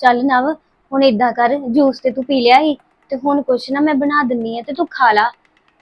ਚੱਲ ਨਵ ਹੁਣ ਏਦਾਂ ਕਰ ਜੂਸ ਤੇ ਤੂੰ ਪੀ ਲਿਆ ਸੀ ਤੇ ਹੁਣ ਕੁਛ ਨਾ ਮੈਂ ਬਣਾ ਦਿੰਨੀ ਆ ਤੇ ਤੂੰ ਖਾ ਲਾ।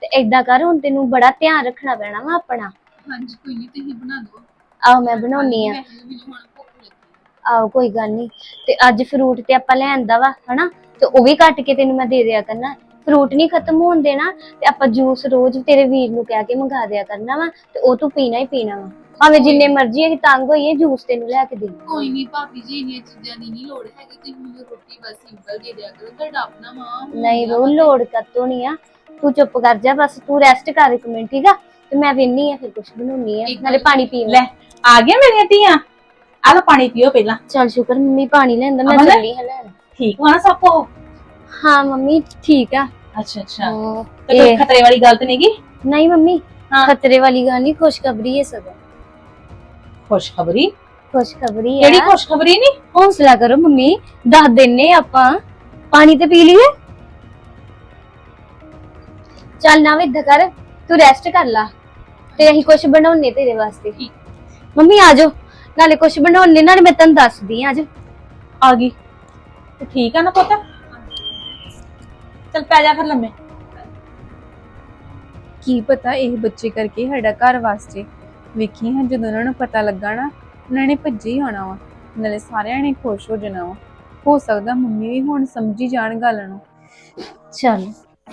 ਤੇ ਏਦਾਂ ਕਰ ਹੁਣ ਤੈਨੂੰ ਬੜਾ ਧਿਆਨ ਰੱਖਣਾ ਪੈਣਾ ਵਾ ਆਪਣਾ। ਹਾਂਜੀ ਕੋਈ ਨਹੀਂ ਤੁਸੀਂ ਬਣਾ ਦਿਓ। ਆਹੋ ਮੈਂ ਬਣਾਉਣੀ ਆ। ਵੈਸੇ ਵੀ ਮੈਨੂੰ ਹੁਣ ਭੁੱਖ ਲੱਗੀ ਹੈ। ਆਹੋ ਕੋਈ ਗੱਲ ਨਹੀਂ ਤੇ ਅੱਜ ਫਰੂਟ ਤੇ ਆਪਾਂ ਲੈਂਦਾ ਵਾ ਹਨਾ? ਤੇ ਉਹ ਵੀ ਕੱਟ ਕੇ ਤੈਨੂੰ ਮੈਂ ਦੇ ਦਿਆ ਕਰਨਾ। ਫਰੂਟ ਨਹੀਂ ਖਤਮ ਹੋਣ ਦੇਣਾ ਤੇ ਆਪਾਂ ਜੂਸ ਰੋਜ਼ ਤੇਰੇ ਵੀਰ ਨੂੰ ਕਹਿ ਕੇ ਮੰਗਾ ਦਿਆ ਕਰਨਾ ਵਾ ਤੇ ਉਹ ਤੂੰ ਪੀਣਾ ਹੀ ਪੀਣਾ ਵਾ। ਭਾਵੇਂ ਜਿੰਨੇ ਮਰਜ਼ੀ ਅਸੀਂ ਤੰਗ ਹੋਈਏ ਜੂਸ ਤੈਨੂੰ ਲੈ ਕੇ ਦੇ ਕੋਈ ਨਹੀਂ ਭਾਬੀ ਜੀ ਇੰਨੀਆਂ ਚੀਜ਼ਾਂ ਦੀ ਨਹੀਂ ਲੋੜ ਹੈਗੀ ਤੁਸੀਂ ਮੈਨੂੰ ਰੋਟੀ ਬਸ ਸਿੰਪਲ ਦੇ ਦਿਆ ਕਰੋ ਤੁਹਾਡਾ ਆਪਣਾ ਮਾਂ ਨਹੀਂ ਰੋ। ਲੋੜ ਕੱਤੋਂ ਨਹੀਂ ਆ। ਤੂੰ ਚੁੱਪ ਕਰ ਜਾ ਬਸ ਤੂੰ ਰੈਸਟ ਕਰ ਇੱਕ ਮਿੰਟ ਠੀਕ ਆ? ਤੇ ਮੈਂ ਵੇਨੀ ਆ ਫਿਰ ਕੁਝ ਬਣਾਉਣੀ ਆ। ਇੱਕ ਨਾਲੇ ਪਾਣੀ ਪੀ ਲੈ ਲੈ ਆ ਗਿਆ ਮੇਰੀਆਂ ਧੀਆਂ? ਆ ਲਓ ਪਾਣੀ ਪੀਓ ਪਹਿਲਾਂ। ਚਲ ਸ਼ੁਕਰ ਮੰਮੀ ਪਾਣੀ ਲੈਂਦਾ ਮੈਂ ਅਮਨ? ਚੱਲੀ ਹਾਂ ਲੈਣ। ਠੀਕ ਨਾ ਸਭ ਕੋ ਹਾਂ ਮੰਮੀ ਠੀਕ ਆ। ਅੱਛਾ ਅੱਛਾ। ਹਾਂ, ਤੇ ਕੋਈ ਇਹ- ਖਤਰੇ ਵਾਲੀ ਗੱਲ ਤੇ ਨਹੀਂਗੀ ਨਹੀਂ ਮੰਮੀ ਹਾਂ। ਖਤਰੇ ਵਾਲੀ ਗੱਲ ਨਹੀਂ ਖੁਸ਼ਖਬਰੀ ਹੈ ਸਗੋਂ। ਖੁਸ਼ਖਬਰੀ? ਖੁਸ਼ਖਬਰੀ ਹੈ ਕਿਹੜੀ ਖੁਸ਼ਖਬਰੀ ਨਹੀਂ ਹੌਸਲਾ ਕਰੋ ਮੰਮੀ ਦੱਸ ਦਿੰਨੇ ਆਪਾਂ। ਪਾਣੀ ਤੇ ਪੀ ਲਈਏ? ਚੱਲ ਨਾ ਵਿਦ ਕਰ ਤੂੰ ਰੈਸਟ ਕਰ ਲਾ। ਤੇ ਅਸੀਂ ਕੁਝ ਬਣਾਉਣੇ ਤੇਰੇ ਵਾਸਤੇ। ਮੰਮੀ ਆ ਜਾਓ। ਨਾਲੇ ਕੁਝ ਬਣਾਉਣੇ ਨਾਲੇ ਮੈਂ ਤੈਨੂੰ ਦੱਸਦੀ ਆ ਅੱਜ ਆ ਗਈ। ਤੇ ਠੀਕ ਆ ਨਾ ਪੁੱਤ? ਚਲ ਪੈ ਜਾ ਫਿਰ ਲੰਮੇ। ਕੀ ਪਤਾ ਇਹ ਬੱਚੇ ਕਰਕੇ ਸਾਡਾ ਘਰ ਵਾਸਤੇ ਵੇਖੀ ਹਾਂ ਜਦੋਂ ਉਹਨਾਂ ਨੂੰ ਪਤਾ ਲੱਗਾ ਨਾ ਉਹਨਾਂ ਨੇ ਭੱਜੇ ਹੀ ਆਉਣਾ ਵਾ। ਨਾਲੇ ਸਾਰਿਆਂ ਨੇ ਖੁਸ਼ ਹੋ ਜਾਣਾ ਵਾ। ਹੋ ਸਕਦਾ ਮੰਮੀ ਵੀ ਹੁਣ ਸਮਝੀ ਜਾਣ ਗੱਲ ਨੂੰ। ਚੱਲ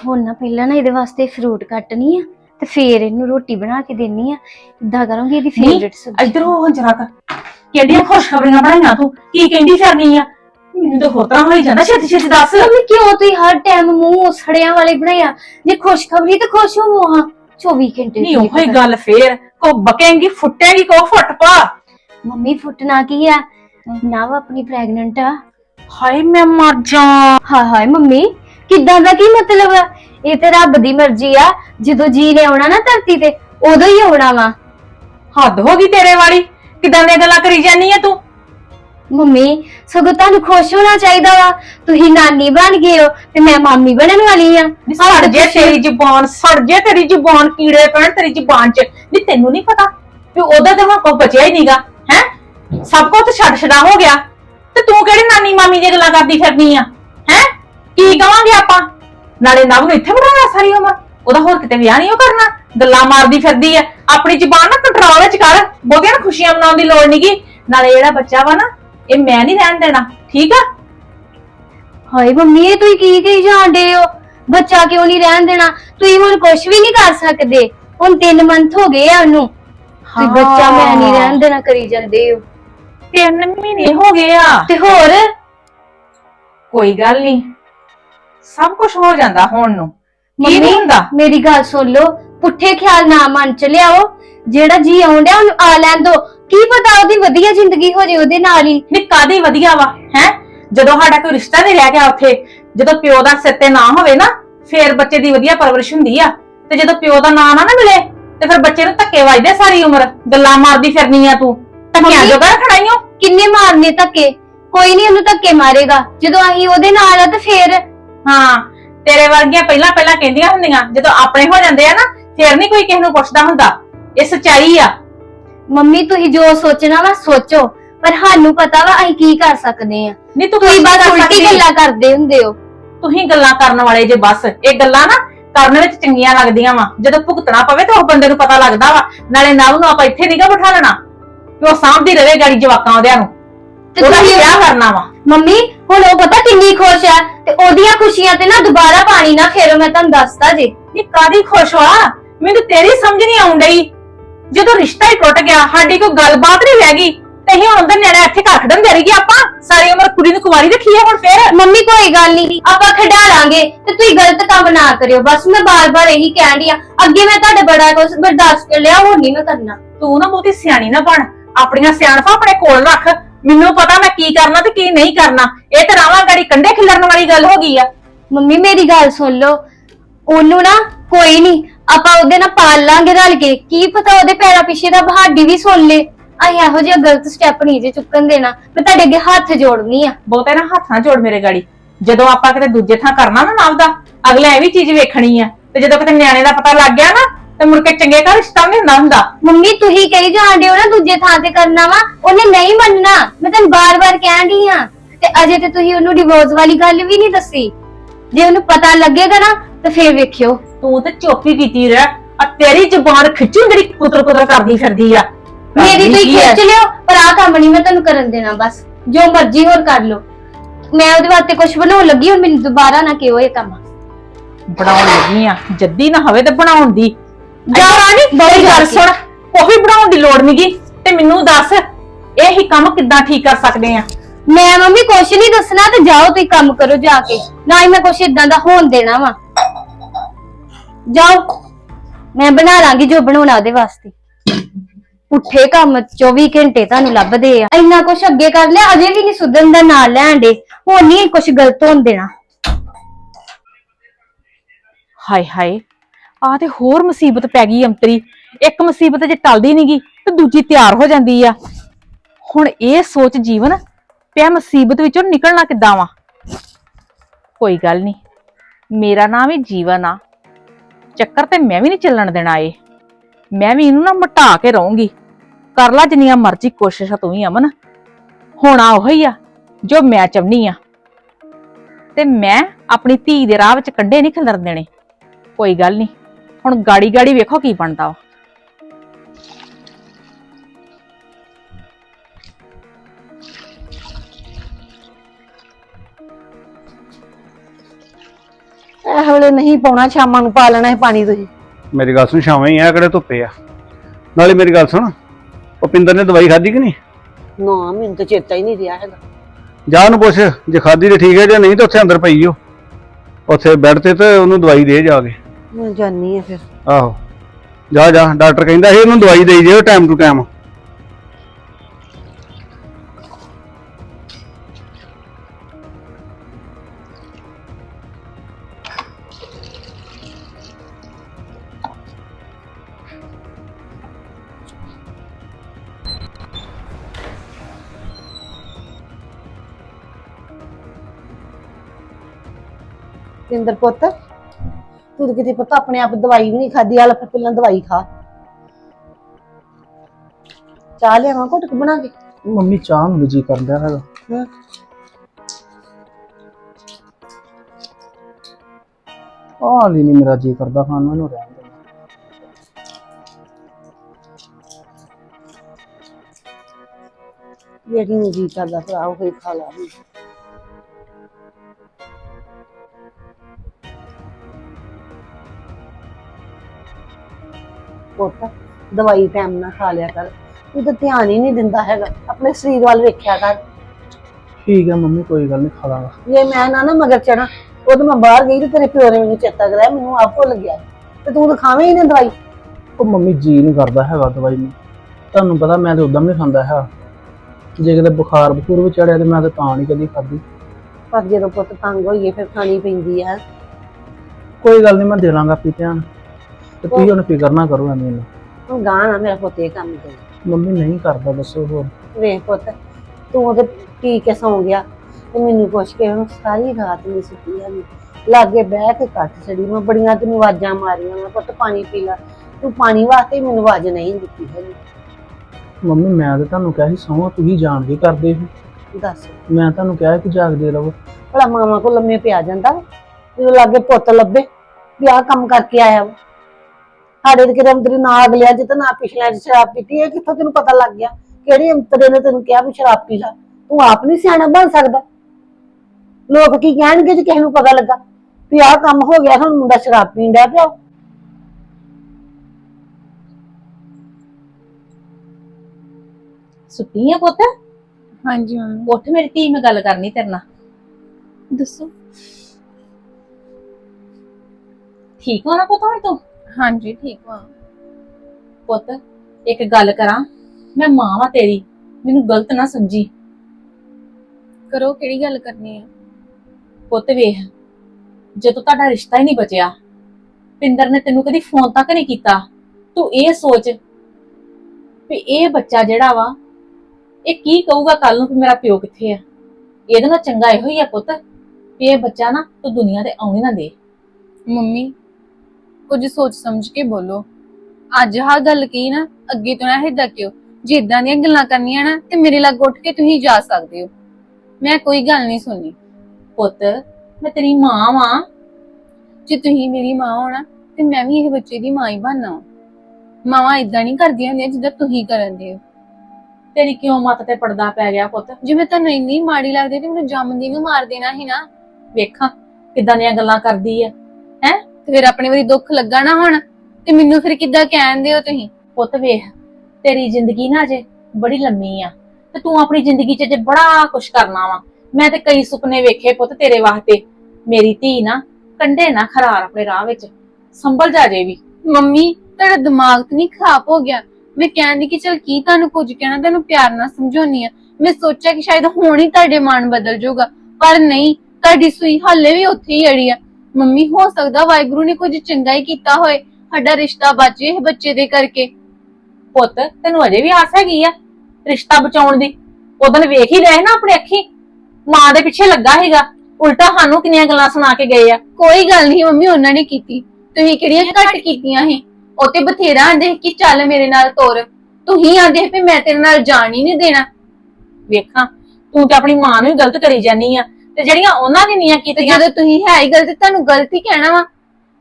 ਹੁਣ ਨਾ ਪਹਿਲਾਂ ਨਾ ਇਹਦੇ ਵਾਸਤੇ ਫਰੂਟ ਕੱਟਣੀ ਆ ਤੇ ਫੇਰ ਇਹਨੂੰ ਰੋਟੀ ਬਣਾ ਕੇ ਦੇਣੀ ਆ। ਇਦਾਂ ਕਰਾਂਗੀ ਇਹਦੀ ਫੇਵਰਿਟ ਸਬਜ਼ੀ? ਇੱਧਰ ਉਹ ਜਰਾ ਕਰ ਕਿਹੜੀਆਂ ਖੁਸ਼ਖਬਰੀਆਂ ਬਣਾਈਆਂ ਤੂੰ? ਕੀ ਕਹਿੰਦੀ ਫਿਰਨੀ ਆ? ਮੈਨੂੰ ਤਾਂ ਹੋਰ ਤਰ੍ਹਾਂ ਹੋਈ ਜਾਂਦਾ ਛੇਤੀ ਛੇਤੀ ਦੱਸ। ਮੰਮੀ ਕਿਉਂ ਤੁਸੀਂ ਹਰ ਟਾਈਮ ਮੂੰਹ ਸੜਿਆਂ ਵਾਲੇ ਬਣਾਇਆ? ਜੇ ਖੁਸ਼ਖਬਰੀ ਤੇ ਖੁਸ਼ ਹੋਵੋ ਹਾਂ। 24 ਘੰਟੇ ਨਹੀਂ ਉਹੀ ਗੱਲ ਫੇਰ। ਕੋ ਬਕੇਂਗੀ ਫੁੱਟੇਗੀ ਕੋ ਫੁੱਟ ਪਾ। ਮੰਮੀ ਫੁੱਟਣਾ ਕੀ ਆ? ਨਵ ਆਪਣੀ ਪ੍ਰੈਗਨੈਂਟ ਆ। ਹਾਏ ਮੈਂ ਮਰ ਜਾ ਹਾਏ ਹਾਏ ਮੰਮੀ ਕਿੱਦਾਂ ਦਾ ਕੀ ਮਤਲਬ ਆ? ਇਹ ਤੇ ਰੱਬ ਦੀ ਮਰਜ਼ੀ ਆ। ਜਦੋਂ ਜੀ ਨੇ ਆਉਣਾ ਨਾ ਧਰਤੀ ਤੇ ਉਦੋਂ ਹੀ ਆਉਣਾ ਵਾ। ਹੱਦ ਹੋ ਗਈ ਤੇਰੇ ਵਾਲੀ। ਕਿਦਾਂ ਦੀਆਂ ਗੱਲਾਂ ਕਰੀ ਜਾਨੀ ਆ ਤੂੰ? ਮੰਮੀ ਸਗੋਂ ਤੁਹਾਨੂੰ ਖੁਸ਼ ਹੋਣਾ ਚਾਹੀਦਾ ਵਾ। ਤੁਸੀਂ ਨਾਨੀ ਬਣ ਗਏ ਹੋ ਤੇ ਮੈਂ ਮਾਮੀ ਬਣਨ ਵਾਲੀ ਆ। ਨੀ ਸੜ ਜੇ ਤੇਰੀ ਜ਼ੁਬਾਨ ਸੜ ਜੇ ਤੇਰੀ ਜ਼ੁਬਾਨ ਕੀੜੇ ਪੈਣ ਤੇਰੀ ਜ਼ੁਬਾਨ 'ਚ। ਨਹੀਂ ਤੈਨੂੰ ਨਹੀਂ ਪਤਾ ਵੀ ਉਹਦਾ ਤੇ ਹੁਣ ਕੋ ਬਚਿਆ ਹੀ ਨਹੀਂਗਾ ਹੈ? ਸਭ ਕੁਝ ਛੱਡ ਛਡਾ ਹੋ ਗਿਆ। ਤੇ ਤੂੰ ਕਿਹੜੀ ਨਾਨੀ ਮਾਮੀ ਦੀਆਂ ਗੱਲਾਂ ਕਰਦੀ ਫਿਰਨੀ ਆ? ਹੈ? ਕੀ ਕਵਾਂਗੇ ਆਪਾਂ? ਨਾਲੇ ਨਵ ਨੂੰ ਇੱਥੇ ਬਿਠਾਉਣਾ ਸਾਰੀ ਉਮਰ। ਉਹਦਾ ਹੋਰ ਕਿਤੇ ਵਿਆਹ ਨਹੀਂ ਉਹ ਕਰਨਾ। ਗੱਲਾਂ ਮਾਰਦੀ ਫਿਰਦੀ ਆ। ਆਪਣੀ ਜ਼ੁਬਾਨ ਨਾ ਕੰਟਰੋਲ ਵਿੱਚ ਕਰ। ਬਹੁਤੀਆਂ ਨਾ ਖੁਸ਼ੀਆਂ ਮਨਾਉਣ ਦੀ ਲੋੜ ਨਹੀਂਗੀ ਨਾਲੇ ਜਿਹੜਾ ਬੱਚਾ ਵਾ ਨਾ ਇਹ ਮੈਂ ਨਹੀਂ ਰਹਿਣ ਦੇਣਾ ਠੀਕ ਆ? ਹਾਏ ਮੰਮੀ ਇਹ ਤੁਸੀਂ ਕੀ ਕਹੀ ਜਾਂਦੇ ਹੋ? ਬੱਚਾ ਕਿਉਂ ਨਹੀਂ ਰਹਿਣ ਦੇਣਾ? ਤੁਸੀਂ ਹੁਣ ਕੁਝ ਵੀ ਨਹੀਂ ਕਰ ਸਕਦੇ। ਹੁਣ 3 ਮੰਥ ਹੋ ਗਏ ਆ ਉਹਨੂੰ। ਤੇ ਬੱਚਾ ਮੈਂ ਨਹੀਂ ਰਹਿਣ ਦੇਣਾ ਕਰੀ ਜਾਂਦੇ ਹੋ। ਤਿੰਨ ਮਹੀਨੇ ਹੋ ਗਏ ਆ। ਤੇ ਹੋਰ? ਕੋਈ ਗੱਲ ਨਹੀਂ। ਸਭ ਕੁਝ ਹੋ ਜਾਂਦਾ ਹੁਣ ਨੂੰ। ਕੀ ਨਹੀਂ ਹੁੰਦਾ? ਮੇਰੀ ਗੱਲ ਸੁਣ ਲਓ। ਪੁੱਠੇ ਖਿਆਲ ਨਾ ਮਨ ਚ ਲਿਆਓ। ਜਿਹੜਾ ਜੀ ਆਉਂਦਿਆ ਉਹਨੂੰ ਆ ਲੈਣ ਦੋ। ਕੀ ਪਤਾ ਉਹਦੀ ਵਧੀਆ ਜ਼ਿੰਦਗੀ ਹੋ ਜੇ ਉਹਦੇ ਨਾਲ ਹੀ? ਨੀ ਕਾਦੀ ਵਧੀਆ ਵਾ ਹੈ? ਜਦੋਂ ਸਾਡਾ ਕੋਈ ਰਿਸ਼ਤਾ ਨਹੀਂ ਰਹਿ ਗਿਆ ਉੱਥੇ ਜਦੋਂ ਪਿਓ ਦਾ ਸਿਰ ਤੇ ਨਾ ਹੋਵੇ ਨਾ ਫੇਰ ਬੱਚੇ ਦੀ ਵਧੀਆ ਪਰਵਰਿਸ਼ ਹੁੰਦੀ ਆ। ਤੇ ਜਦੋਂ ਪਿਓ ਦਾ ਨਾਂ ਨਾ ਨਾ ਮਿਲੇ ਤੇ ਫਿਰ ਬੱਚੇ ਨੂੰ ਧੱਕੇ ਵੱਜਦੇ ਸਾਰੀ ਉਮਰ। ਗੱਲਾਂ ਮਾਰਦੀ ਫਿਰਨੀ ਆ ਤੂੰ। ਧੱਕਿਆਂ ਮੰਮੀ- ਜੋਗਾ ਰੱਖਣਾ ਈ ਓ। ਕਿੰਨੇ ਮਾਰਨੇ ਧੱਕੇ? ਕੋਈ ਨਹੀਂ ਉਹਨੂੰ ਧੱਕੇ ਮਾਰੇਗਾ। ਜਦੋਂ ਅਸੀਂ ਉਹਦੇ ਨਾਲ ਆ ਤੇ ਫੇਰ? ਹਾਂ ਤੇਰੇ ਵਰਗੀਆਂ ਪਹਿਲਾਂ ਪਹਿਲਾਂ ਕਹਿੰਦੀਆਂ ਹੁੰਦੀਆਂ ਜਦੋਂ ਆਪਣੇ ਹੋ ਜਾਂਦੇ ਆ ਨਾ ਫੇਰ ਨਹੀਂ ਕੋਈ ਕਿਸੇ ਨੂੰ ਪੁੱਛਦਾ ਹੁੰਦਾ। ਇਹ ਸੱਚਾਈ ਆ। ਮੰਮੀ ਤੁਸੀਂ ਜੋ ਸੋਚਣਾ ਵਾ ਸੋਚੋ ਪਰ ਸਾਨੂੰ ਪਤਾ ਵਾ ਅਸੀਂ ਕੀ ਕਰ ਸਕਦੇ ਆ। ਨਹੀਂ ਤੂੰ ਤੁਸੀਂ ਨੀ ਬਸ ਉਲਟੀ। ਗੱਲਾਂ ਕਰਦੇ ਹੁੰਦੇ ਹੋ। ਤੁਸੀਂ ਗੱਲਾਂ ਕਰਨ ਵਾਲੇ ਜੇ ਬਸ। ਇਹ ਗੱਲਾਂ ਨਾ ਕਰਨ ਵਿੱਚ ਚੰਗੀਆਂ ਲੱਗਦੀਆਂ ਵਾ। ਜਦੋਂ ਭੁਗਤਣਾ ਪਵੇ ਤਾਂ ਉਹ ਬੰਦੇ ਨੂੰ ਪਤਾ ਲੱਗਦਾ ਵਾ। ਨਾਲੇ ਨਵ ਨੂੰ ਆਪਾਂ ਇੱਥੇ ਨਹੀਂਗਾ ਬਿਠਾ ਲੈਣਾ। ਕਿ ਉਹ ਸਾਂਭਦੀ ਰਵੇ ਗਾੜੀ ਜਵਾਕਾਂ ਉਹਦਿਆਂ ਨੂੰ। ਤੇ ਉਹਦਾ ਤੁਸੀਂ- ਵਿਆਹ ਕਰਨਾ ਵਾ? ਮੰਮੀ ਹੁਣ ਉਹ ਪਤਾ ਕਿੰਨੀ ਖੁਸ਼ ਆ ਤੇ ਉਹਦੀਆਂ ਖੁਸ਼ੀਆਂ ਤੇ ਨਾ ਦੁਬਾਰਾ ਪਾਣੀ ਨਾ ਫੇਰੋ ਮੈਂ ਤੁਹਾਨੂੰ ਦੱਸਦਾ ਜੀ। ਇਹ ਕਾਦੀ ਖੁਸ਼ ਵਾ? ਮੈਨੂੰ ਤੇਰੀ ਸਮਝ ਨਹੀਂ ਆਉਣ ਡਈ। ਜਦੋਂ ਰਿਸ਼ਤਾ ਹੀ ਟੁੱਟ ਗਿਆ ਸਾਡੀ ਕੋਈ ਗੱਲਬਾਤ ਨਹੀਂ ਰਹਿ ਗਈ ਤੇ ਅਸੀਂ ਹੁਣ ਉਹਦੇ ਨਿਆਣੇ ਇੱਥੇ ਘਰ ਖੜਨ ਦੇ ਰਹੀਏ ਆਪਾਂ? ਸਾਰੀ ਉਮਰ ਕੁੜੀ ਨੂੰ ਕੁਵਾਰੀ ਰੱਖੀ ਹੈ ਹੁਣ ਫੇਰ? ਮੰਮੀ ਕੋਈ ਗੱਲ ਨਹੀਂ। ਆਪਾਂ ਖਿਡਾ ਲਾਂਗੇ ਤੇ ਤੁਸੀਂ ਗਲਤ ਕੰਮ ਨਾ ਕਰਿਓ। ਬਸ ਮੈਂ ਬਾਰ-ਬਾਰ ਇਹੀ ਕਹਿਣ ਡਈ ਆ ਅੱਗੇ ਮੈਂ ਤੁਹਾਡੇ ਬੜਾ ਕੁਝ ਬਰਦਾਸ਼ਤ ਕਰ ਲਿਆ ਹੁਣ ਨਹੀਂ ਮੈਂ ਕਰਨਾ। ਤੂੰ ਨਾ ਬਹੁਤੀ ਸਿਆਣੀ ਨਾ ਬਣ। ਆਪਣੀਆਂ ਸਿਆਣਪਾਂ ਆਪਣੇ ਕੋਲ ਰੱਖ। ਮੈਨੂੰ ਪਤਾ ਮੈਂ ਕੀ ਕਰਨਾ ਤੇ ਕੀ ਨਹੀਂ ਕਰਨਾ। ਇਹ ਤੇ ਰਾਵਾਂ ਗਾੜੀ ਕੰਡੇ ਖਿਲਰਨ ਵਾਲੀ ਗੱਲ ਹੋ ਗਈ ਆ। ਮੰਮੀ ਮੇਰੀ ਗੱਲ ਸੁਣ ਲਓ। ਉਹਨੂੰ ਨਾ ਕੋਈ ਨਹੀਂ ਆਪਾਂ ਉਹਦੇ ਨਾਲ ਪਾਲ ਲਾਂਗੇ ਰਲ ਕੇ। ਕੀ ਪਤਾ ਉਹਦੇ ਪੈਰਾਂ ਪਿੱਛੇ ਦਾ ਬਹਾਡੀ ਵੀ ਸੁਣ ਲੇ। ਅਸੀਂ ਇਹੋ ਜਿਹਾ ਗਲਤ ਸਟੈਪ ਨਹੀਂ ਜੇ ਚੁੱਕਣ ਦੇਣਾ। ਮੈਂ ਤੁਹਾਡੇ ਅੱਗੇ ਹੱਥ ਜੋੜਨੀ ਆ। ਬਹੁਤੇ ਨਾ ਹੱਥਾਂ ਜੋੜ ਮੇਰੇ ਗਾੜੀ। ਜਦੋਂ ਆਪਾਂ ਕਿਤੇ ਦੂਜੇ ਥਾਂ ਕਰਨਾ ਨਾ ਨਵ ਦਾ ਅਗਲੇ ਵੀ ਚੀਜ਼ ਵੇਖਣੀ ਆ। ਤੇ ਜਦੋਂ ਕਿਤੇ ਨਿਆਣੇ ਦਾ ਪਤਾ ਲੱਗ ਗਿਆ ਨਾ ਤੇ ਮੁੜ ਕੇ ਚੰਗੇ ਘਰ ਰਿਸ਼ਤਾ ਨਹੀਂ ਹੁੰਦਾ ਹੁੰਦਾ। ਮੰਮੀ ਤੁਸੀਂ ਕਹੀ ਜਾਂਦੇ ਹੋ ਨਾ ਦੂਜੇ ਥਾਂ ਤੇ ਕਰਨਾ ਵਾ। ਉਹਨੇ ਨਹੀਂ ਮੰਨਣਾ। ਮੈਂ ਤੈਨੂੰ ਬਾਰ-ਬਾਰ ਕਹਿਣ ਡਈ ਆ। ਤੇ ਅਜੇ ਤੇ ਤੁਸੀਂ ਉਹਨੂੰ ਡਿਵੋਰਸ ਵਾਲੀ ਗੱਲ ਵੀ ਨਹੀਂ ਦੱਸੀ। ਜੇ ਉਹਨੂੰ ਪਤਾ ਲੱਗੇਗਾ ਨਾ ਤੇ ਫੇਰ ਵੇਖਿਓ। ਤੂੰ ਤੇ ਚੁੱਪ ਹੀ ਕੀਤੀ ਰਹਿ। ਆ ਤੇਰੀ ਜ਼ੁਬਾਨ ਖਿੱਚੂ ਜਿਹੜੀ ਕੁਤਰ ਕੁਤਰ ਕਰਦੀ ਫਿਰਦੀ ਆ। ਮੇਰੀ ਤੁਸੀਂ ਕੀ ਹੈ? ਖਿੱਚ ਲਿਓ ਪਰ ਆਹ ਕੰਮ ਨਹੀਂ ਮੈਂ ਤੁਹਾਨੂੰ ਕਰਨ ਦੇਣਾ ਬਸ। ਜੋ ਮਰਜ਼ੀ ਹੋਰ ਕਰ ਲਓ। ਮੈਂ ਉਹਦੇ ਵਾਸਤੇ ਕੁਝ ਬਣਾਉਣ ਲੱਗੀ ਹੁਣ ਮੈਨੂੰ ਦੁਬਾਰਾ ਨਾ ਕਿਹੋ ਇਹ ਕੰਮ। ਬਣਾਉਣ ਲੱਗੀ ਆ। ਜੱਦੀ ਨਾ ਹੋਵੇ ਤੇ ਬਣਾਉਣ ਦੀ। ਜਾ ਰਾਣੀ ਜਾ ਗੱਲ। ਸੁਣ ਕੋਈ ਬਣਾਉਣ ਦੀ ਲੋੜ ਨਹੀਂਗੀ ਤੇ ਮੈਨੂੰ ਦੱਸ ਇਹ ਹੀ ਕੰਮ ਕਿੱਦਾਂ ਠੀਕ ਕਰ ਸਕਦੇ ਆ? ਮੈਂ ਮੰਮੀ ਕੁਛ ਨਹੀਂ ਦੱਸਣਾ ਤੇ ਜਾਓ ਤੁਸੀਂ ਕੰਮ ਕਰੋ ਜਾ ਕੇ। ਨਾ ਹੀ ਮੈਂ ਕੁਛ ਇਦਾਂ ਦਾ ਹੋਣ ਦੇਣਾ ਵਾ। ਜਾਓ। ਮੈਂ ਬਣਾ ਲਾਂਗੀ ਜੋ ਬਣਾਉਣਾ ਉਹਦੇ ਵਾਸਤੇ। ਪੁੱਠੇ ਕੰਮ 24 ਘੰਟੇ ਤੁਹਾਨੂੰ ਲੱਭਦੇ ਆ। ਇੰਨਾ ਕੁਛ ਅੱਗੇ ਕਰ ਲਿਆ, ਅਜੇ ਵੀ ਨਹੀਂ ਸੁਧਰਨ ਦਾ ਨਾਂ ਲੈਣ ਦੇ। ਹੁਣ ਨਹੀਂ ਕੁਛ ਗਲਤ ਹੋਣ ਦੇਣਾ। ਹਾਏ ਹਾਏ ਆ ਤੇ ਹੋਰ ਮੁਸੀਬਤ ਪੈ ਗਈ ਅੰਤਰੀ। ਇੱਕ ਮੁਸੀਬਤ ਜੇ ਟਲਦੀ ਨਹੀਂਗੀ ਤੇ ਦੂਜੀ ਤਿਆਰ ਹੋ ਜਾਂਦੀ ਆ। ਹੁਣ ਇਹ ਸੋਚ ਜੀਵਨ ਪਿਆ ਮੁਸੀਬਤ ਵਿੱਚੋਂ ਨਿਕਲਣਾ ਕਿੱਦਾਂ ਵਾ? ਕੋਈ ਗੱਲ ਨਹੀਂ ਮੇਰਾ ਨਾਮ ਵੀ ਜੀਵਨ ਆ। ਚੱਕਰ ਤੇ ਮੈਂ ਵੀ ਨਹੀਂ ਚੱਲਣ ਦੇਣਾ ਏ ਮੈਂ ਵੀ ਇਹਨੂੰ ਨਾ ਮਟਾ ਕੇ ਰਹੂੰਗੀ। ਕਰ ਲੈ ਜਿੰਨੀਆਂ ਮਰਜ਼ੀ ਕੋਸ਼ਿਸ਼ਾਂ ਤੂੰ ਹੀ ਅਮਨ। ਹੋਣਾ ਉਹੀ ਆ, ਜੋ ਮੈਂ ਚਾਹੁੰਦੀ ਆ। ਤੇ ਮੈਂ ਆਪਣੀ ਧੀ ਦੇ ਰਾਹ ਵਿੱਚ ਕੱਢੇ ਨਹੀਂ ਖਿਲਰਨ ਦੇਣੇ। ਕੋਈ ਗੱਲ ਨਹੀਂ, ਹੁਣ ਗਾੜੀ ਗਾੜੀ ਵੇਖੋ ਕੀ ਬਣਦਾ ਵਾ। ਇਹ ਵੇਲੇ ਨਹੀਂ ਪਾਉਣਾ ਸ਼ਾਮਾਂ ਨੂੰ ਪਾ ਲੈਣਾ ਹੈ ਪਾਣੀ ਤੁਸੀਂ। ਮੇਰੀ ਗੱਲ ਸੁਣ ਛਾਵੇਂ ਹੀ ਆ ਕਿਹੜੇ ਧੁੱਪੇ ਆ। ਨਾਲੇ ਮੇਰੀ ਗੱਲ ਸੁਣ ਉਹ ਪਿੰਦਰ ਨੇ ਦਵਾਈ ਖਾਧੀ ਕਿ ਨਹੀਂ? ਨਾ ਮੈਨੂੰ ਤਾਂ ਚੇਤਾ ਹੀ ਨਹੀਂ ਰਿਹਾ ਹੈਗਾ। ਜਾ ਉਹਨੂੰ ਪੁੱਛ ਜੇ ਖਾਧੀ ਤੇ ਠੀਕ ਹੈ ਜੇ ਨਹੀਂ ਤਾਂ ਉੱਥੇ ਅੰਦਰ ਪਈ ਓ ਉੱਥੇ ਬੈੱਡ ਤੇ ਤੇ ਉਹਨੂੰ ਦਵਾਈ ਦੇ ਜਾ ਕੇ। ਮੈਂ ਜਾਣੀ ਆ ਫਿਰ। ਆਹੋ। ਜਾ ਜਾ ਡਾਕਟਰ ਕਹਿੰਦਾ ਸੀ ਉਹਨੂੰ ਦਵਾਈ ਦੇਈ ਜਿਓ ਟਾਈਮ ਟੂ ਟਾਈਮ ਪਿੰਦਰ ਪੁੱਤ ਤੂੰ ਤਾਂ ਕਿਤੇ ਪੁੱਤ ਆਪਣੇ ਆਪ ਦਵਾਈ ਵੀ ਨਹੀਂ ਖਾਦੀ ਆ ਲੈ ਫਿਰ ਪਹਿਲਾਂ ਦਵਾਈ ਖਾ। ਚਾਹ ਲਿਆਵਾਂ ਘੁੱਟ ਕੇ ਬਣਾ ਕੇ? ਮੰਮੀ ਚਾਹ ਨੂੰ ਜੀ ਕਰਦਾ ਹੈਗਾ ਹਾਂ। ਆਹ ਨਹੀਂ ਮੇਰਾ ਜੀ ਕਰਦਾ ਖਾਣ ਨੂੰ ਇਹਨੂੰ ਰਹਿਣ ਦੇ। ਜਿਹੜੀ ਨੂੰ ਜੀ ਕਰਦਾ ਫਿਰ ਆਓ ਹੀ ਖਾ ਲਾ। ਵੀ ਪੁੱਤ ਦਵਾਈ ਟਾਈਮ ਨਾਲ ਖਾ ਲਿਆ ਕਰ। ਤੂੰ ਤਾਂ ਧਿਆਨ ਹੀ ਨਹੀਂ ਦਿੰਦਾ ਹੈਗਾ। ਆਪਣੇ ਸਰੀਰ ਵੱਲ ਵੇਖਿਆ ਕਰ। ਠੀਕ ਹੈ ਮੰਮੀ ਕੋਈ ਗੱਲ ਨਹੀਂ ਖਾ ਲਾਂਗਾ। ਜੇ ਮੈਂ ਨਾ ਨਾ ਮਗਰ ਚੜਾ ਉਦੋਂ ਮੈਂ ਬਾਹਰ ਗਈ ਤੇ ਤੇਰੇ ਪਿਓ ਨੇ ਮੈਨੂੰ ਚੇਤਾ ਕਰਾਇਆ ਮੈਨੂੰ ਆਪ ਭੁੱਲ ਗਿਆ। ਤੇ ਤੂੰ ਤਾਂ ਖਾਵੇਂ ਹੀ ਨਾ ਦਵਾਈ। ਉਹ ਮੰਮੀ ਜੀ ਨਹੀਂ ਕਰਦਾ ਹੈਗਾ ਦਵਾਈ ਨੂੰ। ਤੁਹਾਨੂੰ ਪਤਾ ਮੈਂ ਤੇ ਉਦਾਂ ਵੀ ਨਹੀਂ ਖਾਂਦਾ ਹੈ ਜੇ ਕਿਤੇ ਬੁਖਾਰ ਬਖੂਰ ਵੀ ਚੜਿਆ ਤੇ ਮੈਂ ਤੇ ਤਾਂ ਨਹੀਂ ਕਦੀ ਖਾਧੀ। ਪਰ ਜਦੋਂ ਪੁੱਤ ਤੰਗ ਹੋਈਏ ਫਿਰ ਖਾਣੀ ਪੈਂਦੀ ਆ ਕੋਈ ਗੱਲ ਨਹੀਂ ਮੈਂ ਦੇ ਲਾਂਗਾ ਆਪੀ ਧਿਆਨ। ਤੇ ਤੁਸੀਂ ਹੁਣ ਫਿਕਰ ਨਾ ਕਰੋ ਐਵੇਂ ਨਾ। ਹੁਣ ਗਾਂ ਨਾ ਮੇਰਾ ਪੁੱਤ ਇਹ ਕੰਮ ਕਰੇ। ਮੰਮੀ ਨਹੀਂ ਕਰਦਾ ਦੱਸੋ ਹੋਰ। ਵੇਖ ਪੁੱਤ ਤੂੰ ਉਹਦੇ ਪੀ ਕੇ ਸੌਂ ਗਿਆ ਤੇ ਮੈਨੂੰ ਪੁੱਛ ਕੇ ਉਹਨੂੰ ਸਾਰੀ ਰਾਤ ਨਹੀਂ ਸੁੱਤੀ ਹੈਗੀ। ਲਾਗੇ ਬਹਿ ਕੇ ਕੱਟ ਛੜੀ ਮੈਂ ਬੜੀਆਂ ਤੈਨੂੰ ਆਵਾਜ਼ਾਂ ਮਾਰੀਆਂ ਮੈਂ ਪੁੱਤ ਪਾਣੀ ਪੀ ਲੈ। ਤੂੰ ਪਾਣੀ ਵਾਸਤੇ ਮੈਨੂੰ ਆਵਾਜ਼ ਨਹੀਂ ਦਿੱਤੀ ਹੈਗੀ। ਮੰਮੀ ਮੈਂ ਤੇ ਤੁਹਾਨੂੰ ਕਿਹਾ ਸੀ ਸੌਂ ਤੁਸੀਂ ਜਾਣ ਕੇ ਕਰਦੇ ਹੋ ਦੱਸ। ਮੈਂ ਤੁਹਾਨੂੰ ਕਿਹਾ ਕਿ ਜਾਗਦੇ ਰਹੋ। ਭਲਾ ਮਾਮਾ ਕੋ ਲੰਮੇ ਪਿਆ ਜਾਂਦਾ ਵਾ। ਜਦੋਂ ਲਾਗੇ ਪੁੱਤ ਲੱਭੇ ਵੀ ਆਹ ਕੰਮ ਕਰਕੇ ਆਇਆ ਵਾ। ਸਾਡੇ ਤੇ ਕਿਤੇ ਅੰਦਰ ਨਾ ਅਗਲਿਆ ਜਿੱਤ ਨਾ ਪਿਛਲਿਆਂ ਚ ਸ਼ਰਾਬ ਪੀਤੀ ਹੈ ਕਿੱਥੋਂ ਤੈਨੂੰ ਪਤਾ ਲੱਗ ਗਿਆ? ਕਿਹੜੇ ਅੰਤਰੇ ਨੇ ਤੈਨੂੰ ਕਿਹਾ ਵੀ ਸ਼ਰਾਬ ਪੀ ਲੈ? ਤੂੰ ਆਪ ਨਹੀਂ ਸਿਆਣਾ ਬਣ ਸਕਦਾ। ਲੋਕ ਕੀ ਕਹਿਣਗੇ ਜੇ ਕਿਸੇ ਨੂੰ ਪਤਾ ਲੱਗਾ? ਵੀ ਆਹ ਕੰਮ ਹੋ ਗਿਆ ਹੁਣ ਮੁੰਡਾ ਸ਼ਰਾਬ ਪੀਣ ਡਿਆ ਪਿਆ। ਸੁੱਤੀ ਆ ਪੁੱਤ? ਹਾਂਜੀ ਮੰਮੀ। ਉੱਠ ਮੇਰੀ ਧੀ ਮੈਂ ਗੱਲ ਕਰਨੀ ਤੇਰੇ ਨਾਲ। ਦੱਸੋ। ਠੀਕ ਹੋ ਨਾ ਪੁੱਤ ਹੁਣ ਤੂੰ? ਹਾਂਜੀ ਠੀਕ ਵਾ। ਪੁੱਤ ਇੱਕ ਗੱਲ ਕਰਾਂ ਮੈਂ ਮਾਂ ਵਾਂ ਤੇਰੀ ਮੈਨੂੰ ਗਲਤ ਨਾ ਸਮਝੀ। ਕਰੋ ਕਿਹੜੀ ਗੱਲ ਕਰਨੀ ਹੈ ਪੁੱਤ ਵੇਖ ਜਦੋਂ ਤੁਹਾਡਾ ਰਿਸ਼ਤਾ ਹੀ ਨਹੀਂ ਬਚਿਆ ਪਿੰਦਰ ਨੇ ਤੈਨੂੰ ਕਦੀ ਫੋਨ ਤੱਕ ਨਹੀਂ ਕੀਤਾ ਤੂੰ ਇਹ ਸੋਚ ਵੀ ਇਹ ਬੱਚਾ ਜਿਹੜਾ ਵਾ ਇਹ ਕੀ ਕਹੂਗਾ ਕੱਲ ਨੂੰ ਵੀ ਮੇਰਾ ਪਿਓ ਕਿੱਥੇ ਆ? ਇਹਦੇ ਨਾਲ ਚੰਗਾ ਇਹੋ ਹੀ ਆ ਪੁੱਤ ਵੀ ਇਹ ਬੱਚਾ ਨਾ ਤੂੰ ਦੁਨੀਆ ਤੇ ਆਉਣੀ ਨਾ ਦੇ। ਮੰਮੀ ਕੁਝ ਸੋਚ ਸਮਝ ਕੇ ਬੋਲੋ। ਅੱਜ ਆਹ ਗੱਲ ਕੀ ਨਾ ਅੱਗੇ ਤੋਂ ਨਾ ਏਦਾਂ ਕਿਉਂ ਜੇ ਇਦਾਂ ਦੀਆਂ ਗੱਲਾਂ ਕਰਨੀਆਂ ਨਾ ਤੇ ਮੇਰੇ ਲਾਗ ਉੱਠ ਕੇ ਤੁਸੀਂ ਜਾ ਸਕਦੇ ਹੋ। ਮੈਂ ਕੋਈ ਗੱਲ ਨਹੀਂ ਸੁਣਨੀ। ਪੁੱਤ ਮੈਂ ਤੇਰੀ ਮਾਂ ਵਾਂ। ਜੇ ਤੁਸੀਂ ਮੇਰੀ ਮਾਂ ਹੋਣਾ ਤੇ ਮੈਂ ਵੀ ਇਹ ਬੱਚੇ ਦੀ ਮਾਂ ਹੀ ਬਣਨਾ। ਮਾਵਾਂ ਇਦਾਂ ਨਹੀਂ ਕਰਦੀਆਂ ਹੁੰਦੀਆਂ ਜਿੱਦਾਂ ਤੁਸੀਂ ਕਰਨ ਦੇ ਹੋ। ਤੇਰੀ ਕਿਉਂ ਮੱਤ ਤੇ ਪਰਦਾ ਪੈ ਗਿਆ ਪੁੱਤ? ਜੇ ਮੈਂ ਤੁਹਾਨੂੰ ਇੰਨੀ ਮਾੜੀ ਲੱਗਦੀ ਤੇ ਮੈਨੂੰ ਜੰਮਦੀ ਨੂੰ ਮਾਰ ਦੇਣਾ ਸੀ ਨਾ। ਵੇਖਾਂ ਕਿਦਾਂ ਦੀਆਂ ਗੱਲਾਂ ਕਰਦੀ ਆ ਤੇ ਫਿਰ ਆਪਣੇ ਵਾਰੀ ਦੁੱਖ ਲੱਗਾ ਨਾ ਹੁਣ, ਤੇ ਮੈਨੂੰ ਫਿਰ ਕਿੱਦਾਂ ਕਹਿੰਦੇ ਹੋ ਤੁਸੀਂ? ਪੁੱਤ ਵੇਖ, ਤੇਰੀ ਜ਼ਿੰਦਗੀ ਨਾ ਅਜੇ ਬੜੀ ਲੰਮੀ ਆ, ਤੇ ਤੂੰ ਆਪਣੀ ਜ਼ਿੰਦਗੀ 'ਚ ਅਜੇ ਬੜਾ ਕੁਝ ਕਰਨਾ ਵਾ। ਮੈਂ ਤੇ ਕਈ ਸੁਪਨੇ ਵੇਖੇ ਪੁੱਤ ਤੇਰੇ ਵਾਸਤੇ। ਮੇਰੀ ਧੀ ਨਾ ਕੰਡੇ ਨਾ ਖਰਾਰ ਆਪਣੇ ਰਾਹ ਵਿੱਚ, ਸੰਭਲ ਜਾ ਜੇ ਵੀ। ਮੰਮੀ, ਤੁਹਾਡਾ ਦਿਮਾਗ ਤਾਂ ਨਹੀਂ ਖਰਾਬ ਹੋ ਗਿਆ? ਮੈਂ ਕਹਿੰਦੀ ਕਿ ਚਲ ਕੀ ਤੁਹਾਨੂੰ ਕੁਝ ਕਹਿਣਾ ਤੈਨੂੰ ਪਿਆਰ ਨਾਲ ਸਮਝਾਉਣੀ ਆ। ਮੈਂ ਸੋਚਿਆ ਕਿ ਸ਼ਾਇਦ ਹੁਣ ਹੀ ਤੁਹਾਡੇ ਮਨ ਬਦਲ ਜਾਊਗਾ, ਪਰ ਨਹੀਂ, ਤੁਹਾਡੀ ਸੂਈ ਹਾਲੇ ਵੀ ਉੱਥੇ ਹੀ ਅੜੀ ਆ। ਮੰਮੀ ਹੋ ਸਕਦਾ ਵਾਹਿਗੁਰੂ ਨੇ ਕੁਝ ਚੰਗਾ ਹੀ ਕੀਤਾ ਹੋਏ। ਸਾਡਾ ਰਿਸ਼ਤਾ ਬਚ ਜੇ ਇਹ ਬੱਚੇ ਦੇ ਕਰਕੇ। ਪੁੱਤ ਤੈਨੂੰ ਅਜੇ ਵੀ ਆਸ ਹੈਗੀ ਆ ਰਿਸ਼ਤਾ ਬਚਾਉਣ ਦੀ? ਉਦੋਂ ਵੇਖ ਹੀ ਰਹੇ ਨਾ ਆਪਣੇ ਅੱਖੀ। ਮਾਂ ਦੇ ਪਿੱਛੇ ਲੱਗਾ ਹੈਗਾ ਉਲਟਾ ਸਾਨੂੰ ਕਿੰਨੀਆਂ ਗੱਲਾਂ ਸੁਣਾ ਕੇ ਗਏ ਆ। ਕੋਈ ਗੱਲ ਨਹੀਂ ਮੰਮੀ ਉਹਨਾਂ ਨੇ ਕੀਤੀ। ਤੁਸੀਂ ਕਿਹੜੀਆਂ ਘੱਟ ਕੀਤੀਆਂ ਸੀ? ਉਹ ਤੇ ਬਥੇਰਾ ਆਂਦੇ ਸੀ ਕਿ ਚੱਲ ਮੇਰੇ ਨਾਲ ਤੋਰ। ਤੁਸੀਂ ਆਂਦੇ ਸੀ ਵੀ ਮੈਂ ਤੇਰੇ ਨਾਲ ਜਾਣ ਹੀ ਨਹੀਂ ਦੇਣਾ। ਵੇਖਾਂ ਤੂੰ ਤੇ ਆਪਣੀ ਮਾਂ ਨੂੰ ਹੀ ਗਲਤ ਕਰੀ ਜਾਨੀ ਆ। ਤੇ ਜਿਹੜੀਆਂ ਉਹਨਾਂ ਨੇ ਨੀਆਂ ਤੇ ਕੀਤੀਆਂ ਜਦੋਂ ਤੁਸੀਂ ਹੈ ਹੀ ਗਲਤ ਤੁਹਾਨੂੰ ਗਲਤ ਕਹਿਣਾ ਵਾ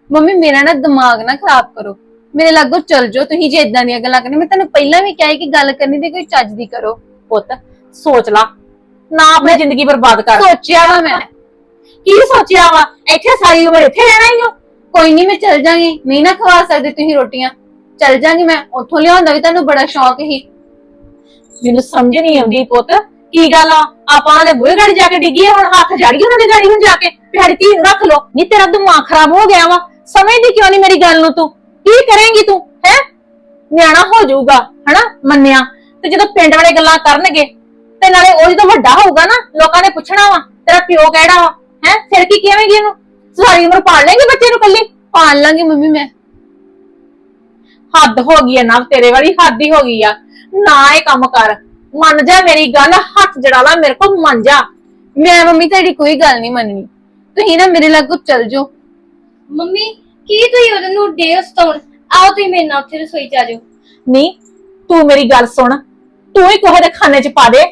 ਮੰਮੀ ਮੇਰਾ ਨਾ ਦਿਮਾਗ ਨਾ ਖਰਾਬ ਕਰੋ। ਮੇਰੇ ਲਾਗੋ ਚੱਲ ਜਾਓ ਤੁਸੀਂ ਜੇ ਇਦਾਂ ਦੀਆਂ ਗੱਲਾਂ ਕਰਨੀ ਮੈਂ ਤੁਹਾਨੂੰ ਪਹਿਲਾਂ ਵੀ ਕਿਹਾ ਸੀ ਕਿ ਗੱਲ ਕਰਨੀ ਤੇ ਕੋਈ ਚੱਜ ਦੀ ਕਰੋ। ਪੁੱਤ ਸੋਚ ਲਾ। ਨਾ ਆਪਣੀ ਜ਼ਿੰਦਗੀ ਬਰਬਾਦ ਕਰ। ਸੋਚਿਆ ਵਾ ਮੈਂ। ਕੀ ਸੋਚਿਆ ਵਾ? ਇੱਥੇ ਸਾਰੀ ਉਮਰ ਇੱਥੇ ਰਹਿਣਾ ਹੀ ਹੋ ਕੋਈ ਨਹੀਂ ਮੈਂ ਚੱਲ ਜਾਗੀ। ਨਹੀਂ ਨਾ ਖਵਾ ਸਕਦੇ ਤੁਸੀਂ ਰੋਟੀਆਂ। ਚੱਲ ਜਾਗੀ ਮੈਂ। ਉੱਥੋਂ ਲਿਆਉਂਦਾ ਵੀ ਤੁਹਾਨੂੰ ਬੜਾ ਸ਼ੌਕ ਸੀ। ਮੈਨੂੰ ਸਮਝ ਨਹੀਂ ਆਉਂਦੀ ਪੁੱਤ। ਕੀ ਗੱਲ ਆ? ਆਪਾਂ ਦੇ ਬੁਰੇ ਗਾੜੀ ਜਾ ਕੇ ਡਿੱਗੀ ਹੁਣ ਹੱਥ ਜੜ ਗਈ ਉਹਨਾਂ ਦੀ ਗਾੜੀ, ਹੁਣ ਜਾ ਕੇ ਪਿਆਰੀ ਧੀ ਰੱਖ ਲੋ ਨਹੀਂ, ਤੇਰਾ ਦਿਮਾਗ ਖਰਾਬ ਹੋ ਗਿਆ ਵਾ। ਸਮਝਦੀ ਕਿਉਂ ਨਹੀਂ ਮੇਰੀ ਗੱਲ ਨੂੰ ਤੂੰ? ਕੀ ਕਰੇਂਗੀ ਤੂੰ, ਹੈ? ਨਿਆਣਾ ਹੋ ਜਾਊਗਾ, ਹਨਾ? ਮੰਨਿਆ। ਤੇ ਜਦੋਂ ਪਿੰਡ ਵਾਲੇ ਗੱਲਾਂ ਕਰਨਗੇ, ਤੇ ਨਾਲੇ ਉਹ ਜਦੋਂ ਵੱਡਾ ਹੋਊਗਾ ਨਾ, ਲੋਕਾਂ ਨੇ ਪੁੱਛਣਾ ਵਾ, ਤੇਰਾ ਪਿਓ ਕਿਹੜਾ ਵਾ? ਹੈ? ਫਿਰ ਕੀ ਕਹੇਂਗੀ ਇਹਨੂੰ? ਸਾਰੀ ਉਮਰ ਪਾਲ ਲੇਂਗੀ ਬੱਚੇ ਨੂੰ ਕੱਲੀ ਪਾਲ ਲਾਂਗੀ ਮੰਮੀ ਮੈਂ। ਹੱਦ ਹੋ ਗਈ ਆ ਨਾ ਤੇਰੇ ਵਾਲੀ ਹੱਦ ਹੀ ਹੋ ਗਈ ਆ। ਨਾ ਇਹ ਕੰਮ ਕਰ। ਮੰਨ ਜਾ ਮੇਰੀ ਗੱਲ ਹੱਥ ਜੜਾ ਲਾ ਮੇਰੇ ਕੋਲ ਮੰਨ ਜਾ। ਮੈਂ ਮੰਮੀ ਤੁਹਾਡੀ ਕੋਈ ਗੱਲ ਨਹੀਂ ਮੰਨਣੀ। ਤੁਸੀਂ ਨਾ ਮੇਰੇ ਲਾਗੋ ਚੱਲ ਜਾਓ। ਮੰਮੀ ਕੀ ਤੁਸੀਂ ਉਹਦੇ ਨੂੰ ਡੇ ਸਤਾਉਣ? ਆਓ ਤੁਸੀਂ ਮੇਰੇ ਨਾਲ ਉੱਥੇ ਰਸੋਈ ਚ ਆ ਜਾਓ। ਨਹੀਂ ਤੂੰ ਮੇਰੀ ਗੱਲ ਸੁਣ। ਤੂੰ ਹੀ ਕੋਹੇ ਦੇ ਖਾਨੇ ਚ ਪਾ ਦੇ।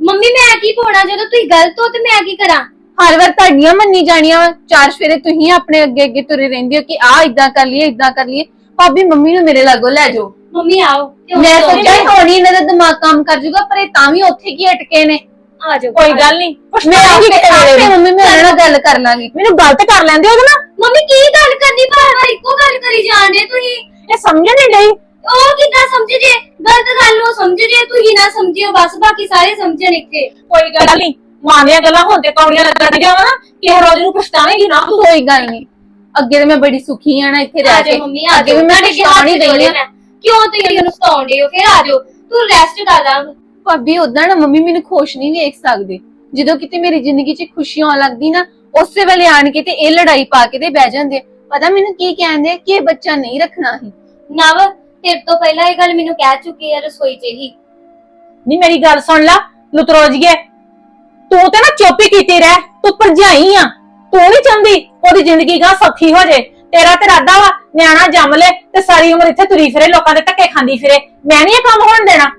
ਮੰਮੀ ਮੈਂ ਕੀ ਪਾਉਣਾ? ਜਦੋਂ ਤੁਸੀਂ ਗਲਤ ਹੋ ਤੇ ਮੈਂ ਕੀ ਕਰਾਂ? ਹਰ ਵਾਰ ਤੁਹਾਡੀਆਂ ਮੰਨੀ ਜਾਣੀਆਂ ਵਾਂ। ਚਾਰ ਸਵੇਰੇ ਤੁਸੀਂ ਆਪਣੇ ਅੱਗੇ ਅੱਗੇ ਤੁਰੇ ਰਹਿੰਦੇ ਹੋ ਕਿ ਆ ਇਦਾਂ ਕਰ ਲਈਏ ਇਦਾਂ ਕਰ ਲਈਏ। ਭਾਬੀ ਮੰਮੀ ਨੂੰ ਮੇਰੇ ਲਾਗੋ ਲੈ ਜਾਓ। ਮੰਮੀ ਆਓ। ਮੈਂ ਸਤਾਉਂਦੇ ਸੋਚਿਆ? ਹੋਣੀ ਇਹਨਾਂ ਦਾ ਦਿਮਾਗ ਕੰਮ ਕਰ ਜੂਗਾ ਪਰ ਇਹ ਤਾਂ ਵੀ ਉੱਥੇ ਕੀ ਅਟਕੇ ਨੇ। ਆ ਜਾਓ। ਕੋਈ ਗੱਲ ਨਹੀਂ ਮੈਂ ਆਪੇ ਆਪੇ ਮੰਮੀ ਮੈਂ ਉਹਨਾਂ ਨਾਲ ਗੱਲ ਕਰ ਲਾਂਗੀ। ਮੈਨੂੰ ਗਲਤ ਕਰ ਲੈਂਦੇ ਉਹਦੇ ਨਾਲ। ਮੰਮੀ ਕੀ ਗੱਲ ਕਰਨੀ? ਬਾਰ ਬਾਰ ਇੱਕੋ ਗੱਲ ਕਰੀ ਜਾਂਦੇ ਤੁਸੀਂ। ਇਹ ਸਮਝਣ ਨਹੀਂ ਡਈ ਉਹ ਕਿੱਦਾਂ ਸਮਝ ਜੇ? ਗਲਤ ਗੱਲ ਨੂੰ ਸਮਝ ਜੇ ਤੁਸੀਂ ਨਾ ਸਮਝਿਓ ਬਸ ਬਾਕੀ ਸਾਰੇ ਸਮਝਣ ਇੱਥੇ। ਕੋਈ ਗੱਲ ਨਹੀਂ। ਮਾਂ ਦੀਆਂ ਗੱਲਾਂ ਹੁੰਦੇ ਕੌੜੀਆਂ ਲੱਗਣ ਗਿਆ ਵਾ ਨਾ ਕਿਸੇ ਰੋਜ਼ ਨੂੰ ਪਛਤਾਵੇਂਗੀ ਨਾ ਤੂੰ। ਕੋਈ ਗੱਲ ਨਹੀਂ। ਅੱਗੇ ਤੇ ਮੈਂ ਬੜੀ ਸੁਖੀ ਆ ਨਾ ਇੱਥੇ ਆ ਰਹਿ ਕੇ। ਮੰਮੀ ਆ ਅੱਗੇ ਵੀ ਮੈਂ ਪਛਤਾਉਣ ਹੀ ਰਹੀ ਆ। ਕਿਉਂ ਤੁਸੀਂ ਉਹਨੂੰ ਸਤਾਉਂਦੇ ਹੋ? ਫਿਰ ਆ ਜਾਓ। ਤੂੰ ਰੈਸਟ ਕਰ ਲਾ। ਭਾਬੀ ਉਦਾਂ ਨਾ ਮੰਮੀ ਮੈਨੂੰ ਖੁਸ਼ ਨਹੀਂ ਵੇਖ ਸਕਦੇ। ਜਦੋਂ ਕਿਤੇ ਮੇਰੀ ਜ਼ਿੰਦਗੀ 'ਚ ਖੁਸ਼ੀਆਂ ਆਉਣ ਲੱਗਦੀ ਨਾ ਉਸੇ ਵੇਲੇ ਆਣ ਕੇ ਤੇ ਇਹ ਲੜਾਈ ਪਾ ਕੇ ਤੇ ਬਹਿ ਜਾਂਦੇ ਆ। ਪਤਾ ਮੈਨੂੰ ਕੀ ਕਹਿੰਦੇ ਆ? ਕਿ ਇਹ ਬੱਚਾ ਨਹੀਂ ਰੱਖਣਾ ਸੀ। ਨਵ ਤੇਰੇ ਤੋਂ ਪਹਿਲਾਂ ਇਹ ਗੱਲ ਮੈਨੂੰ ਕਹਿ ਚੁੱਕੀ ਹੈ ਰਸੋਈ 'ਚ ਹੀ। ਨਹੀਂ ਮੇਰੀ ਗੱਲ ਸੁਣ ਲੈ ਲੁਤਰੋਜੀਏ ਤੂੰ ਤੇ ਨਾ ਚੁੱਪ ਹੀ ਕੀਤੀ ਰਹਿ। ਤੂੰ ਭਰਜਾਈ ਆ। ਤੂੰ ਨਹੀਂ ਚਾਹੁੰਦੀ ਉਹਦੀ ਜ਼ਿੰਦਗੀ ਗਾਂ ਸੌਖੀ ਹੋ ਜੇ। ਤੇਰਾ ਤੇ ਇਰਾਦਾ ਵਾ ਨਿਆਣਾ ਜੰਮ ਲੈ ਤੇ ਸਾਰੀ ਉਮਰ ਇੱਥੇ ਤੁਰੀ ਫਿਰੇ ਲੋਕਾਂ ਦੇ ਧੱਕੇ ਖਾਂਦੀ ਫਿਰੇ। ਮੈਂ ਨਹੀਂ ਇਹ ਕੰਮ ਹੋਣ ਦੇਣਾ।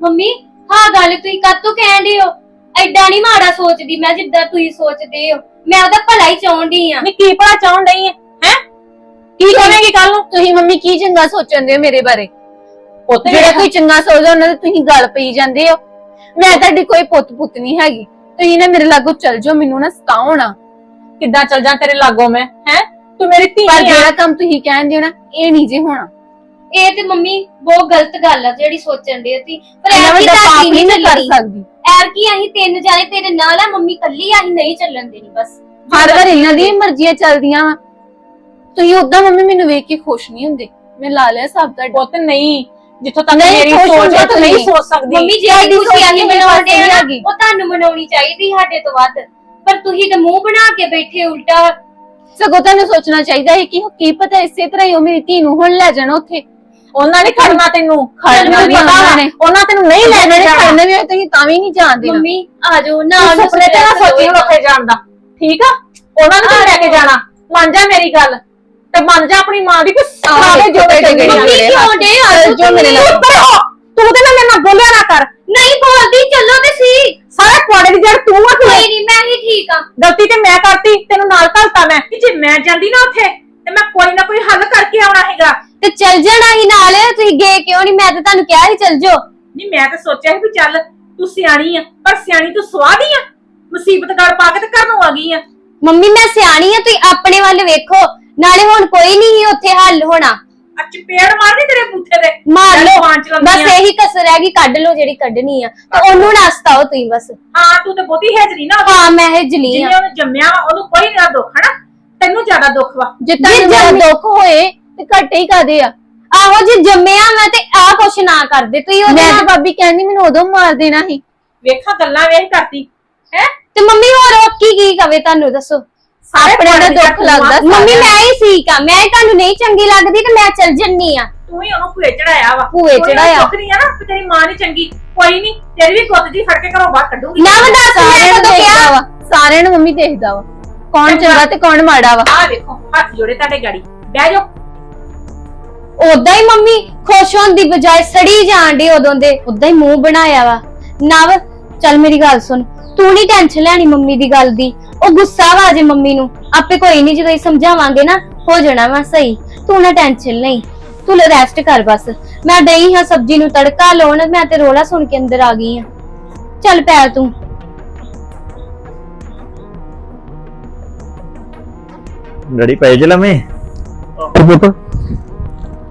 ਮੰਮੀ ਹਾਂ ਗੱਲ ਤੁਸੀਂ ਕਾਤੋਂ ਕਹਿੰਦੇ ਹੋ? ਐਡਾ ਨਹੀਂ ਮਾੜਾ ਸੋਚਦੀ ਮੈਂ ਜਿੱਦਾਂ ਤੁਸੀਂ ਸੋਚਦੇ ਹੋ। ਮੈਂ ਉਹਦਾ ਭਲਾ ਹੀ ਚਾਹੁੰਦੀ ਆ। ਨਹੀਂ ਕੀ ਭਲਾ ਚਾਹੁਣ ਡਈ ਹੈ ਹੈ? ਕੀ ਕਰੇਗੀ ਕੱਲ ਨੂੰ? ਤੁਸੀਂ ਮੰਮੀ ਕੀ ਚੰਗਾ ਸੋਚਣਦੇ ਹੋ ਮੇਰੇ ਬਾਰੇ? ਪੁੱਤ ਜਿਹੜਾ ਕੋਈ ਚੰਗਾ ਸੋਚਦਾ ਉਹਨਾਂ ਦੇ ਤੁਸੀਂ ਗੱਲ ਪਈ ਜਾਂਦੇ ਹੋ। ਮੈਂ ਤੁਹਾਡੀ ਕੋਈ ਪੁੱਤ ਪੁੱਤ ਨਹੀਂ ਹੈਗੀ। ਤੁਸੀਂ ਨਾ ਮੇਰੇ ਲਾਗੋ ਚੱਲ ਜਾਓ ਮੈਨੂੰ ਨਾ ਸਤਾਓ ਨਾ। ਕਿੱਦਾਂ ਚੱਲ ਜਾ ਤੇਰੇ ਲਾਗੋਂ ਮੈਂ ਹੈ? ਤੂੰ ਮੇਰੀ ਧੀ ਪਰ ਆ। ਜਿਹੜਾ ਕੰਮ ਤੁਸੀਂ ਕਹਿੰਦੇ ਹੋ ਨਾ ਇਹ ਨਹੀਂ ਜੇ ਹੋਣਾ। ਇਹ ਤੇ ਮੰਮੀ ਬਹੁਤ ਗਲਤ ਗੱਲ ਆ ਜਿਹੜੀ ਸੋਚਣ ਦੇ ਸੀ ਪਰ ਇਹਨਾਂ ਐਰ ਕੀ ਵੱਡਾ ਪਾਪ ਤਾਂ ਨਹੀਂ ਮੈਂ ਕਰ ਚੱਲਣੀ। ਸਕਦੀ। ਐਰ ਕੀ ਅਸੀਂ ਤਿੰਨ ਜਾਣੇ ਤੇਰੇ ਨਾਲ ਆ ਮੰਮੀ ਕੱਲੀ ਆ ਅਸੀਂ ਨਹੀਂ ਚੱਲਣ ਦੇਣੀ ਬਸ। ਹਰ ਵਾਰ ਇਹਨਾਂ ਦੀਆਂ ਮਰਜ਼ੀਆਂ ਚੱਲਦੀਆਂ ਵਾ। ਤੁਸੀਂ ਉਦਾਂ ਮੰਮੀ ਮੈਨੂੰ ਵੇਖ ਕੇ ਖੁਸ਼ ਨਹੀਂ ਹੁੰਦੇ। ਮੈਂ ਲਾ ਲਿਆ ਸਭ ਤੁਹਾਡਾ ਪੁੱਤ ਨਹੀਂ। ਜਿੱਥੋਂ ਤੱਕ ਨਹੀਂ, ਮੇਰੀ ਖੁਸ਼ ਸੋਚ ਹੈ ਤੂੰ ਨਹੀਂ ਤੁਸੀਂ। ਸੋਚ ਸਕਦੀ। ਮੰਮੀ ਤੁਹਾਡੀ ਖੁਸ਼ੀ ਸੋਚ ਆਗੀ ਨਹੀਂ ਮਨਾਉਂਦੇ ਆ ਨਾ, ਮੈਨੂੰ ਹੈਗੀ। ਉਹ ਤੁਹਾਨੂੰ ਮਨਾਉਣੀ ਚਾਹੀਦੀ ਸਾਡੇ ਤੋਂ ਵੱਧ। ਪਰ ਤੁਸੀਂ ਤਾਂ ਮੂੰਹ ਬਣਾ ਕੇ ਬੈਠੇ ਉਲਟਾ। ਸਗੋਂ ਤੁਹਾਨੂੰ ਸੋਚਣਾ ਚਾਹੀਦਾ ਹੈ ਕਿ ਕੀ ਪਤਾ ਇਸੇ ਤਰ੍ਹਾਂ ਹੀ ਉਹ ਮੇਰੀ ਧੀ ਨੂੰ ਹੁਣ ਲੈ ਜਾਣਾ ਉੱਥੇ। ਉਹਨਾਂ ਨੇ ਖੜਨਾ ਤੈਨੂੰ। ਖੜਨਾ ਵੀ ਪਤਾ। ਵਾ, ਨੇ। ਉਹਨਾਂ ਤੈਨੂੰ ਨਹੀਂ ਲੈ ਨੇ ਜਾਣਾ ਖੜਨਾ ਵੀ ਤੁਸੀਂ ਤਾਂ ਵੀ ਨਹੀਂ ਜਾਣ ਦੇਣਾ ਮੰਮੀ ਆ ਜਾਓ ਨਾ ਤੂੰ ਉਹਨੂੰ ਸੁਪਨੇ ਤੇ ਨਾ ਸੋਚੀ ਹੁਣ। ਉੱਥੇ ਜਾਣ ਦਾ। ਠੀਕ ਆ? ਉਹਨਾਂ ਨੂੰ ਤੂੰ ਲੈ ਕੇ ਜਾਣਾ? ਮੰਨ ਜਾ ਮੇਰੀ ਗੱਲ। ਤੇ ਮੰਨ ਜਾ ਆਪਣੀ ਮਾਂ ਦੀ ਕੋਈ ਸਾਰੇ ਜੋ ਜਿਹੜੇ ਮੰਮੀ ਮੇਰੇ ਕਿਉਂ ਹੱਥ। ਡੇ? ਆ ਜਾਓ ਜੋ ਮੇਰੇ। ਨਾਲ ਤੂੰ ਤੇ ਨਾ ਮੇਰੇ ਨਾਲ ਬੋਲਿਆ ਨਾ ਕਰ। ਨਹੀਂ ਬੋਲਦੀ ਚੱਲੋ ਤੇ ਸੀ। ਸਾਰਾ ਕੁਆੜੇ ਦੀ ਜੜ ਤੂੰ ਆ ਤੂੰ ਕੋਈ ਨਹੀਂ ਮੈਂ ਹੀ ਠੀਕ ਆ। ਗਲਤੀ ਤੇ ਮੈਂ ਕਰਤੀ ਤੈਨੂੰ ਨਾਲ ਘਲਤਾ ਮੈਂ। ਕਿ ਜੇ ਮੈਂ ਜਾਂਦੀ ਨਾ ਉੱਥੇ ਤੇ ਮੈਂ ਕੋਈ ਨਾ ਕੋਈ ਹੱਲ ਕਰਕੇ ਆਉਣਾ ਹੈਗਾ। ਤੇ ਚੱਲ ਜਾਣਾ ਹੀ ਨਾਲ ਤੁਸੀਂ ਗਏ ਕਿਉਂ ਨਹੀਂ ਮੈਂ ਤਾਂ ਤੁਹਾਨੂੰ ਕਿਹਾ ਸੀ ਚੱਲ ਜਾਓ। ਨਹੀਂ ਮੈਂ ਤਾਂ ਸੋਚਿਆ ਸੀ ਵੀ ਚੱਲ ਤੂੰ ਸਿਆਣੀ ਆ ਪਰ ਸਿਆਣੀ ਤੂੰ ਸਵਾਦੀ ਆ। ਮੁਸੀਬਤ ਗਲ ਪਾ ਕੇ ਤੇ ਘਰ ਨੂੰ ਆ ਗਈ ਆ। ਮੰਮੀ ਮੈਂ ਸਿਆਣੀ ਆ ਤੁਸੀਂ ਆਪਣੇ ਵੱਲ ਵੇਖੋ। ਨਾਲੇ ਹੁਣ ਕੋਈ ਨਹੀਂ ਉੱਥੇ ਹੱਲ ਹੋਣਾ। ਆ ਚਪੇੜ ਮਾਰਨੀ ਤੇਰੇ ਬੂਥੇ ਤੇ? ਮਾਰ ਲਓ। ਬਸ। ਇਹੀ ਕਸਰ ਹੈਗੀ ਕੱਢ ਲਓ ਜਿਹੜੀ ਕੱਢਣੀ ਆ। ਤੇ ਉਹਨੂੰ ਨਾ ਹਸਤਾਓ ਤੁਸੀਂ ਬਸ। ਹਾਂ ਤੂੰ ਤੇ ਬਹੁਤੀ ਹੈਜਰੀ ਨਾ। ਹਾਂ ਮੈਂ ਇਹ ਜਲੀ ਆ। ਜਿਹਨੇ ਉਹਨੂੰ ਜੰਮਿਆ ਵਾ, ਉਹਨੂੰ ਕੋਈ ਨਾ ਦੁੱਖ ਹਨਾ? ਤੈਨੂੰ ਜ਼ਿਆਦਾ ਦੁੱਖ ਵਾ। ਜੇ ਤੁਹਾਨੂੰ ਮੇਰਾ ਦੁੱਖ ਹੋਏ ਤੇ ਘੱਟੇ ਹੀ ਕਾਦੇ ਆ? ਆਹੋ ਜੇ ਜੰਮਿਆ ਮੈਂ ਤੇ ਆ ਕੁਛ ਨਾ ਕਰਦੇ। ਤੁਸੀਂ ਉਹਦੇ ਮੈਂ ਨਾਲ ਤੇ ਭਾਬੀ ਕਹਿੰਦੀ ਮੈਨੂੰ ਉਦੋਂ ਮਾਰ ਦੇਣਾ ਸੀ। ਵੇਖਾਂ ਗੱਲਾਂ ਵੇਖ ਕਰਤੀ ਹੈ? ਤੇ ਮੰਮੀ ਹੋਰ ਉਹ ਕੀ ਕੀ ਕਵੇ ਤੁਹਾਨੂੰ ਦੱਸੋ। ਸਾਰੇ ਆਪਣੇ ਪਾਣੀ ਦੁੱਖ ਲੱਗਦਾ ਮੰਮੀ ਮੈਂ ਹੀ ਠੀਕ ਆ ਮੈਂ ਤੁਹਾਨੂੰ ਨਹੀਂ ਚੰਗੀ ਲੱਗਦੀ ਤੇ ਮੈਂ ਚੱਲ ਜੰਨੀ ਆ। ਤੂੰ ਹੀ ਉਹਨੂੰ ਭੂਏ ਚੜਾਇਆ ਵਾ। ਭੂਏ ਕੋਈ ਚੜਾਇਆ। ਦੁੱਖ ਨਹੀਂ ਆ ਨਾ ਵੀ ਤੇਰੀ ਮਾਂ ਨਹੀਂ ਚੰਗੀ। ਕੋਈ ਨਹੀਂ ਤੇਰੀ ਵੀ ਗੁੱਤ ਜੀ ਫੜ ਕੇ ਘਰੋਂ ਬਾਹਰ ਕੱਢੂਗੀ। ਨਾ ਮੈਂ ਦੱਸ ਮੈਂ ਸਾਰਿਆਂ ਨੂੰ ਕਦੋਂ ਦੇਖਦਾ ਕਿਹਾ? ਵਾ। ਸਾਰਿਆਂ ਨੂੰ ਮੰਮੀ ਦੇਖਦਾ ਵਾ। ਕੌਣ ਚੰਗਾ। ਤੇ ਕੌਣ ਮਾੜਾ ਵਾ? ਆਹ ਵੇਖੋ ਹੱਥ ਜੋੜੇ ਤੁਹਾਡੇ ਗਾੜੀ। ਬਹਿ ਜਾਓ। ਉਦਾਂ ਹੀ ਮੰਮੀ ਖੁਸ਼ ਹੋਣ ਦੀ ਬਜਾਏ ਸੜੀ ਜਾਣ ਦੀ ਉਦੋਂ ਦੇ। ਉਦਾਂ ਹੀ ਮੂੰਹ ਬਣਾਇਆ ਵਾ। ਨਵ ਚੱਲ ਮੇਰੀ ਗੱਲ ਸੁਣ। ਤੂੰ ਨਹੀਂ ਟੈਨਸ਼ਨ ਲੈਣੀ ਮੰਮੀ ਦੀ ਗੱਲ ਦੀ। ਉਹ ਗੁੱਸਾ ਵਾ ਜੇ ਮੰਮੀ ਨੂੰ। ਆਪੇ ਕੋਈ ਨਹੀਂ ਜਦੋਂ ਹੀ ਸਮਝਾਵਾਂਗੇ ਨਾ ਹੋ ਜਾਣਾ ਵਾ ਸਹੀ। ਤੂੰ ਨਾ ਟੈਨਸ਼ਨ ਲਈ। ਤੂੰ ਰੈਸਟ ਕਰ ਬਸ। ਮੈਂ ਡਈ ਹਾਂ ਸਬਜ਼ੀ ਨੂੰ ਤੜਕਾ ਲਾਉਣ ਮੈਂ ਤੇ ਰੋਲਾ ਸੁਣ ਕੇ ਅੰਦਰ ਆ ਗਈ ਆ ਚੱਲ ਪੈ ਤੂੰ। ਡੈਡੀ ਪੈ ਜੇ ਲਵੇਂ ਪੁੱਤ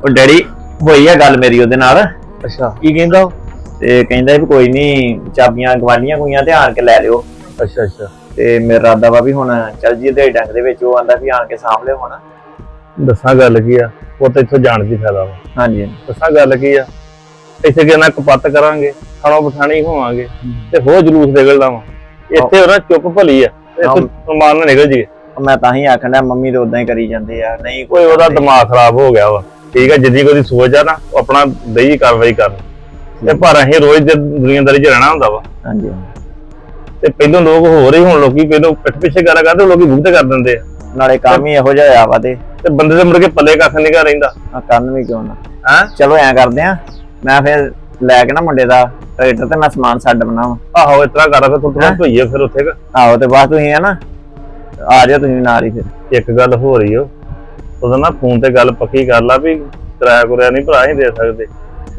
ਉਹ ਡੈਡੀ ਹੋਈ ਆ ਗੱਲ ਮੇਰੀ ਉਹਦੇ ਨਾਲ। ਅੱਛਾ। ਕੀ ਕਹਿੰਦਾ ਉਹ? ਤੇ ਕਹਿੰਦਾ ਵੀ ਕੋਈ ਨਹੀਂ ਚਾਬੀਆਂ ਗਵਾਲੀਆਂ ਕੋਈਆਂ ਤੇ ਆਣ ਕੇ ਲੈ ਲਿਓ। ਅੱਛਾ ਅੱਛਾ। ਤੇ ਮੇਰਾ ਇਰਾਦਾ ਵਾ ਵੀ ਹੁਣ ਚੱਲ ਜੀ ਦੇ ਡੰਗ ਦੇ ਵਿੱਚ ਉਹ ਆਂਦਾ ਵੀ ਆਣ ਕੇ ਸਾਂਭ ਲਿਓ ਹੁਣ। ਦੱਸਾਂ ਗੱਲ ਕੀ ਆ ਉਹ ਤਾਂ ਇੱਥੋਂ ਜਾਣ ਦੀ ਫਾਇਦਾ ਵਾ। ਹਾਂਜੀ ਦੱਸਾਂ ਗੱਲ ਕੀ ਆ ਇੱਥੇ ਕਿਹਨਾਂ ਕਪੱਤ ਕਰਾਂਗੇ ਖਾਣੋ ਪਠਾਣੀ ਹੋਵਾਂਗੇ ਤੇ ਹੋ ਜਲੂਸ ਨਿਕਲਦਾ ਵਾ। ਇੱਥੇ ਉਹਨਾਂ ਚੁੱਪ ਭਲੀ ਆ ਇੱਥੋਂ ਸਮਾਨ ਨਾ ਨਿਕਲ ਜੀ ਮੈਂ ਤਾਂ ਹੀ ਆਖਣ ਮੰਮੀ ਤੇ ਉਦਾਂ ਹੀ ਕਰੀ ਜਾਂਦੇ ਆ ਨਹੀਂ ਕੋਈ ਉਹਦਾ ਦਿਮਾਗ ਖਰਾਬ ਹੋ ਗਿਆ ਵਾ। ਠੀਕ ਆ ਜਿੱਦੀ ਕੋਈ ਸੋਚ ਆ ਨਾ ਉਹ ਆਪਣਾ ਦਈ ਕਾਰਵਾਈ ਕਰਨ। ਤੇ ਪਰ ਅਸੀਂ ਰੋਜ਼ ਦੇ ਦੁਨੀਆਦਾਰੀ 'ਚ ਰਹਿਣਾ ਹੁੰਦਾ ਵਾ। ਹਾਂਜੀ। ਤੇ ਪਹਿਲੋਂ ਲੋਕ ਹੋ ਰਹੇ ਹੁਣ ਲੋਕੀ ਪਹਿਲੋਂ ਪਿੱਠ ਪਿੱਛੇ ਗੱਲ ਕਰਦੇ ਲੋਕੀ ਮੂੰਹ ਤੇ ਕਰ ਦਿੰਦੇ ਆ। ਨਾਲੇ ਕੰਮ ਹੀ ਇਹੋ ਜਿਹਾ ਆ ਵਾ ਤੇ। ਤੇ ਬੰਦੇ ਦੇ ਮੁੜ ਕੇ ਪੱਲੇ ਕੱਖ ਨਿਕਾ ਰਹਿੰਦਾ। ਆਹ ਕਰਨ ਵੀ ਕਿਉਂ ਨਾ। ਹੈਂ? ਚਲੋ ਐਂ ਕਰਦੇ ਆ ਮੈਂ ਫਿਰ ਲੈ ਕੇ ਨਾ ਮੁੰਡੇ ਦਾ ਟਰੈਕਟਰ ਤੇ ਮੈਂ ਸਮਾਨ ਛੱਡ ਬਣਾਵਾਂ। ਆਹੋ ਇਸ ਤਰ੍ਹਾਂ ਕਰ ਫਿਰ ਹੈਂ? ਧੋਈਏ ਫਿਰ ਉੱਥੇ ਕੁ। ਆਹੋ ਤੇ ਬਸ ਤੁਸੀਂ ਹੈ ਨਾ ਆ ਜਾਓ ਤੁਸੀਂ ਨਾਲ ਹੀ ਫਿਰ। ਇੱਕ ਗੱਲ ਹੋ ਰਹੀ ਓ ਉਹਦਾ ਨਾ ਫੋਨ ਤੇ ਗੱਲ ਪੱਕੀ ਕਰ ਲਾ ਵੀ ਕਿਰਾਇਆ ਕੁਰਿਆ ਨਹੀਂ ਭਰਾ ਹੀ ਦੇ ਸਕਦੇ।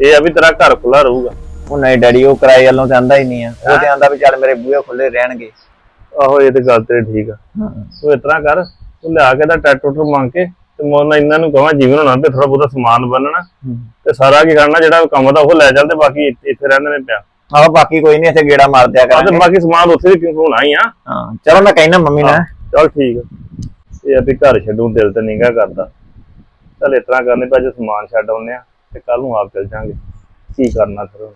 ਇਹ ਆ ਵੀ ਤੇਰਾ ਘਰ ਖੁੱਲਾ ਰਹੂਗਾ। ਉਹ ਨਹੀਂ ਡੈਡੀ ਉਹ ਕਿਰਾਏ ਵੱਲੋਂ ਤੇ ਆਂਦਾ ਹੀ ਨਹੀਂ ਆ। ਉਹ ਤੇ ਆਂਦਾ ਵੀ ਚੱਲ ਮੇਰੇ ਬੂਹੇ ਖੁੱਲੇ ਰਹਿਣਗੇ। ਆਹੋ ਇਹ ਤੇ ਗੱਲ ਤੇਰੀ ਠੀਕ ਆ। ਤੂੰ ਇਸ ਤਰ੍ਹਾਂ ਕਰ ਤੂੰ ਲਿਆ ਕੇ ਦਾ ਟਰੈਕਟਰ ਟਰ ਮੰਗ ਕੇ ਤੇ ਮੈਂ ਉਹਨਾਂ ਇਹਨਾਂ ਨੂੰ ਕਹਾਂ ਜੀਵਨ ਹੋਣਾ ਤੇ ਥੋੜਾ ਬਹੁਤਾ ਸਮਾਨ ਬੰਨਣਾ। ਤੇ ਸਾਰਾ ਕੀ ਕਰਨਾ ਜਿਹੜਾ ਕੰਮ ਦਾ ਉਹ ਲੈ ਚੱਲ ਤੇ ਬਾਕੀ ਇੱਥੇ ਰਹਿੰਦੇ ਨੇ ਪਿਆ। ਆਹੋ ਬਾਕੀ ਕੋਈ ਨਹੀਂ ਇੱਥੇ ਗੇੜਾ ਮਾਰ ਦਿਆ ਆਹ ਤੇ ਕਰਾਂਗੇ। ਬਾਕੀ ਸਮਾਨ ਉੱਥੇ ਵੀ ਕਿਉਂ ਹੋਣਾ ਹੀ ਆ। ਹਾਂ ਚਲੋ ਮੈਂ ਕਹਿਣਾ ਮੰਮੀ ਨਾਲ। ਚਲ ਠੀਕ ਇਹ ਆ ਵੀ ਘਰ ਛੱਡੂ ਦਿਲ ਤੇ ਨਿਗਾ ਕਰਦਾ। ਚਲ ਇਸ ਤਰ੍ਹਾਂ ਕਰਨੇ ਪੈ ਜੇ ਸਮਾਨ ਛੱਡ ਆਉਂਦੇ ਆ ਤੇ ਕੱਲ ਨੂੰ ਆਪ ਚੱਲ ਜਾਾਂਗੇ। ਕੀ ਕਰਨਾ ਫਿਰ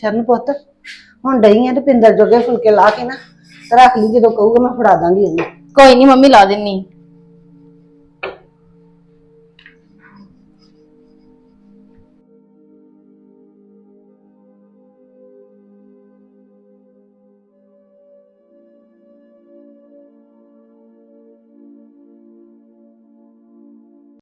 ਸ਼ਰਨ ਪੁੱਤ, ਹੁਣ ਡਈ ਆ ਤੇ ਪਿੰਦਰ ਜੋਗੇ ਫੁਲਕੇ ਲਾ ਕੇ ਨਾ ਰੱਖ ਲਈ ਜਦੋਂ ਕਹੂਗਾ ਮੈਂ ਫੜਾ ਦਾਂਗੀ ਉਹਨੂੰ। ਕੋਈ ਨਹੀਂ ਮੰਮੀ ਲਾ ਦਿੰਨੀ।